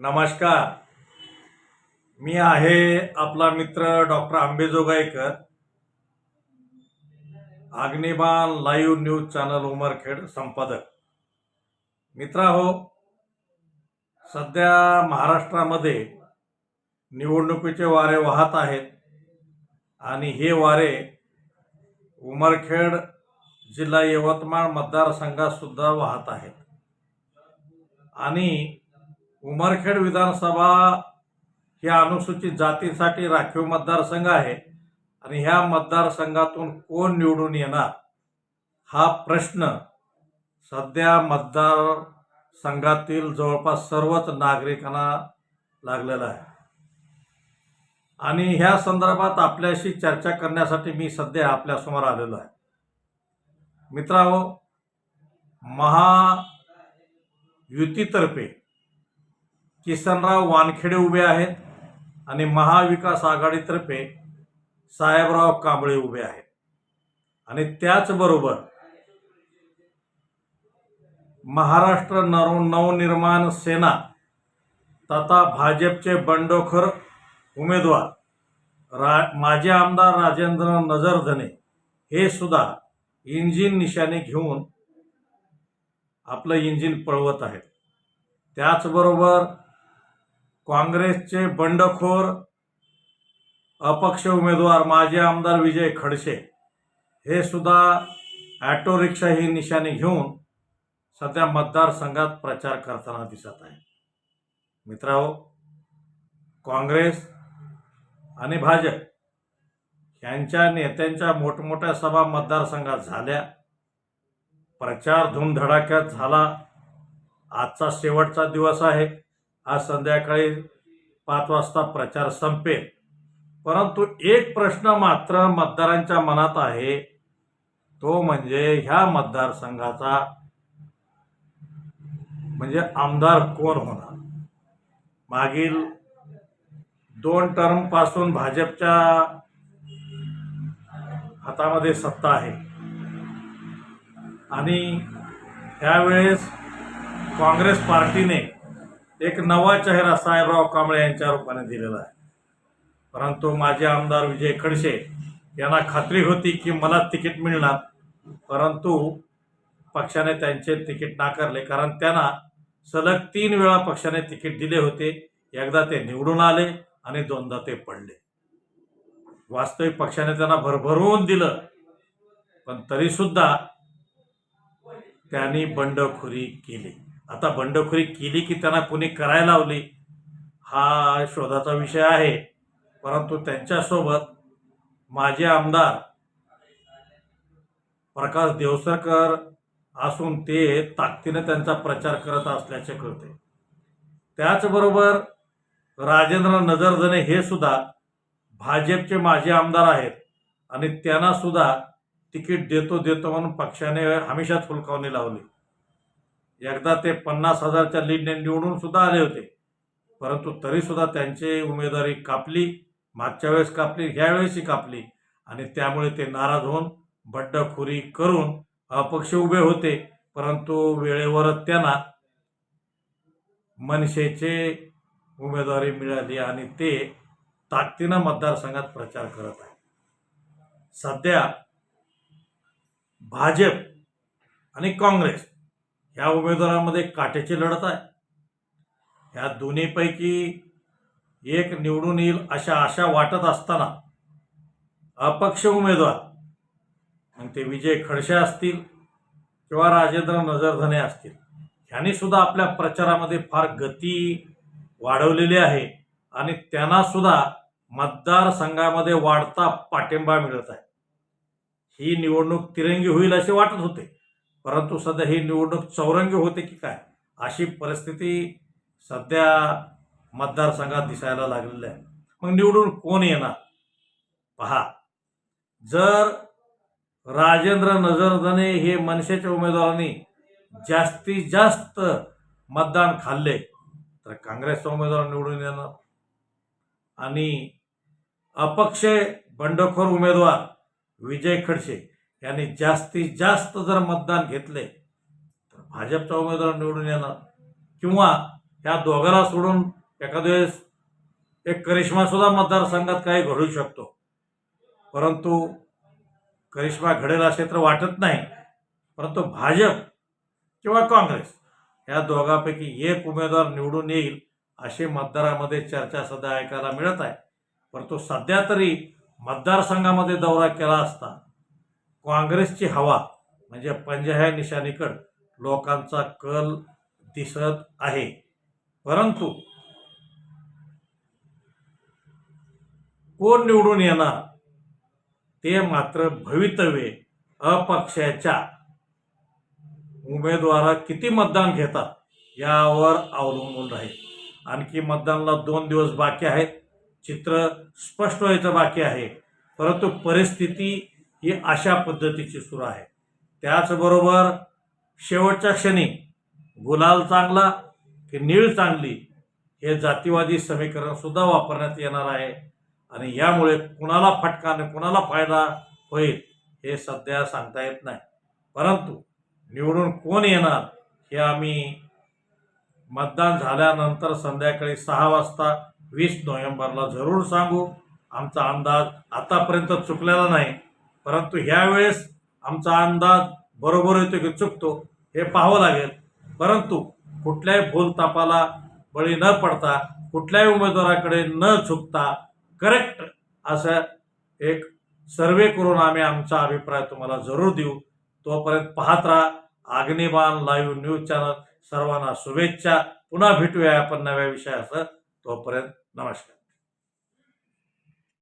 नमस्कार. मी आहे आपला मित्र doctor Ambejogaikar Agnibaan live news channel Umarkhed संपादक. मित्रा हो सध्या महाराष्ट्रामध्ये निवडणुकीचे वारे वाहत आहेत आणि हे वारे उमरखेड जिल्हा यवतमाळ मतदारसंघातसुद्धा वाहत आहेत. आणि उमरखेड विधानसभा ही अनुसूचित जातीसाठी राखीव मतदारसंघ आहे. आणि ह्या मतदारसंघातून कोण निवडून येणार? हा प्रश्न सध्या मतदार संघातील जवळपास सर्वच नागरिकांना लागलेला आहे. आणि ह्या संदर्भात आपल्याशी चर्चा करण्यासाठी मी सध्या आपल्यासमोर आलेलो आहे. मित्रांनो युतीतर्फे किसनराव वानखेडे उभे आहेत आणि महाविकास आघाडीतर्फे साहेबराव कांबळे उभे आहेत. आणि त्याचबरोबर महाराष्ट्र नव नवनिर्माण सेना तथा भाजपचे बंडखोर उमेदवार रा माजी आमदार राजेंद्र नजरधने हे सुद्धा इंजिन निशाणे घेऊन आपलं इंजिन पळवत आहेत. त्याचबरोबर काँग्रेसचे बंडखोर अपक्ष उमेदवार माजी आमदार विजय खडसे हे सुद्धा ॲटो रिक्षा ही निशाणी घेऊन सध्या मतदारसंघात प्रचार करताना दिसत आहे मित्रांनो काँग्रेस आणि भाजप यांच्या नेत्यांच्या मोठमोठ्या सभा मतदारसंघात झाल्या. प्रचार धूमधडाक्यात झाला. आजचा शेवटचा दिवस आहे. आज संध्याकाळी पाच वाजता प्रचार संपेल. परंतु एक प्रश्न मात्र मतदारांच्या मनात आहे. तो म्हणजे ह्या मतदारसंघाचा म्हणजे आमदार कोण होणार? मागील दोन टर्मपासून भाजपच्या हातामध्ये सत्ता आहे. आणि त्यावेळेस काँग्रेस पार्टीने एक नवा चेहरा साहेबराव कांबळे यांच्या रूपाने दिलेला आहे. परंतु माझे आमदार विजय खडसे यांना खात्री होती की मला तिकीट मिळणार परंतु पक्षाने त्यांचे तिकीट नाकारले कारण त्यांना सलग तीन वेळा पक्षाने तिकीट दिले होते. एकदा ते निवडून आले आणि दोनदा ते पडले. वास्तविक पक्षाने त्यांना भरभरून दिलं पण तरीसुद्धा त्यांनी बंडखोरी केली. आता बंडखोरी केली की त्यांना कोणी करायला लावली? हा शोधाचा विषय आहे. परंतु त्यांच्यासोबत माझे आमदार प्रकाश देवसरकर असून ते ताकदीने त्यांचा प्रचार करत असल्याचे कळते. त्याचबरोबर राजेंद्र नजरधने हे सुद्धा भाजपचे माजी आमदार आहेत आणि त्यांना सुद्धा तिकीट देतो देतो म्हणून पक्षाने हमेशा फुलकावणी लावली. एकदा ते पन्नास हजारच्या लीडने निवडून सुद्धा आले होते. परंतु तरीसुद्धा त्यांची उमेदवारी कापली मागच्या वेळेस कापली ह्यावेळेसही कापली. आणि त्यामुळे ते नाराज होऊन बड्डखोरी करून अपक्ष उभे होते. परंतु वेळेवरच त्यांना मनसेचे उमेदवारी मिळाली आणि ते ताकदीनं मतदारसंघात प्रचार करत आहे सध्या भाजप आणि काँग्रेस ह्या उमेदवारांमध्ये काट्याची लढत आहे. ह्या दोन्हीपैकी एक निवडून येईल अशा आशा वाटत असताना अपक्ष उमेदवार मग ते विजय खडसे असतील किंवा राजेंद्र नजरधने असतील ह्यांनी सुद्धा आपल्या प्रचारामध्ये फार गती वाढवलेली आहे आणि त्यांना सुद्धा मतदारसंघामध्ये वाढता पाठिंबा मिळत आहे. ही निवडणूक तिरंगी होईल असे वाटत होते. परंतु सध्या ही निवडणूक चौरंगी होते की काय? अशी परिस्थिती सध्या मतदारसंघात दिसायला लागलेली आहे. मग निवडून कोण येणार? पहा जर राजेंद्र नजरदने हे मनसेच्या उमेदवारांनी जास्तीत जास्त मतदान खाल्ले तर काँग्रेसचा उमेदवार निवडून येणार. आणि अपक्ष बंडखोर उमेदवार विजय खडसे यांनी जास्तीत जास्त जर मतदान घेतले तर भाजपचा उमेदवार निवडून येणार. किंवा ह्या दोघाला सोडून एखाद्या वेळेस एक करिश्मासुद्धा मतदारसंघात काही घडू शकतो. परंतु करिश्मा घडेल असे तर वाटत नाही. परंतु भाजप किंवा काँग्रेस या दोघांपैकी एक उमेदवार निवडून येईल अशी मतदारामध्ये चर्चा सध्या ऐकायला मिळत आहे. परंतु सध्या तरी मतदारसंघामध्ये दौरा केला असता काँग्रेसची हवा म्हणजे पंजाह्या निशाणीकड लोकांचा कल दिसत आहे. परंतु कोण निवडून येणार ते मात्र भवितव्य अपक्षाच्या उमेदवार किती मतदान घेतात यावर अवलंबून राहील. आणखी मतदानाला दोन दिवस बाकी आहेत. चित्र स्पष्ट व्हायचं बाकी आहे. परंतु परिस्थिती ही अशा पद्धतीची सुरू आहे. त्याचबरोबर शेवटच्या क्षणी गुलाल चांगला की नीळ चांगली हे जातीवादी समीकरणसुद्धा वापरण्यात येणार आहे आणि यामुळे कुणाला फटका आणि कुणाला फायदा होईल हे सध्या सांगता येत नाही. परंतु निवडून कोण येणार हे आम्ही मतदान झाल्यानंतर संध्याकाळी सहा वाजता वीस नोव्हेंबरला जरूर सांगू. आमचा अंदाज आतापर्यंत चुकलेला नाही. परंतु ह्यावेळेस आमचा अंदाज बरोबर येतो की चुकतो हे पाहावं लागेल. परंतु कुठल्याही भूलतापाला बळी न पडता कुठल्याही उमेदवाराकडे न चुकता करेक्ट असं एक सर्वे करून आम्ही आमचा अभिप्राय तुम्हाला जरूर देऊ. तोपर्यंत पाहत राहा. अग्निबाण लाईव्ह न्यूज चॅनल सर्वांना शुभेच्छा. पुन्हा भेटूया आपण नव्या विषयासह. तोपर्यंत नमस्कार.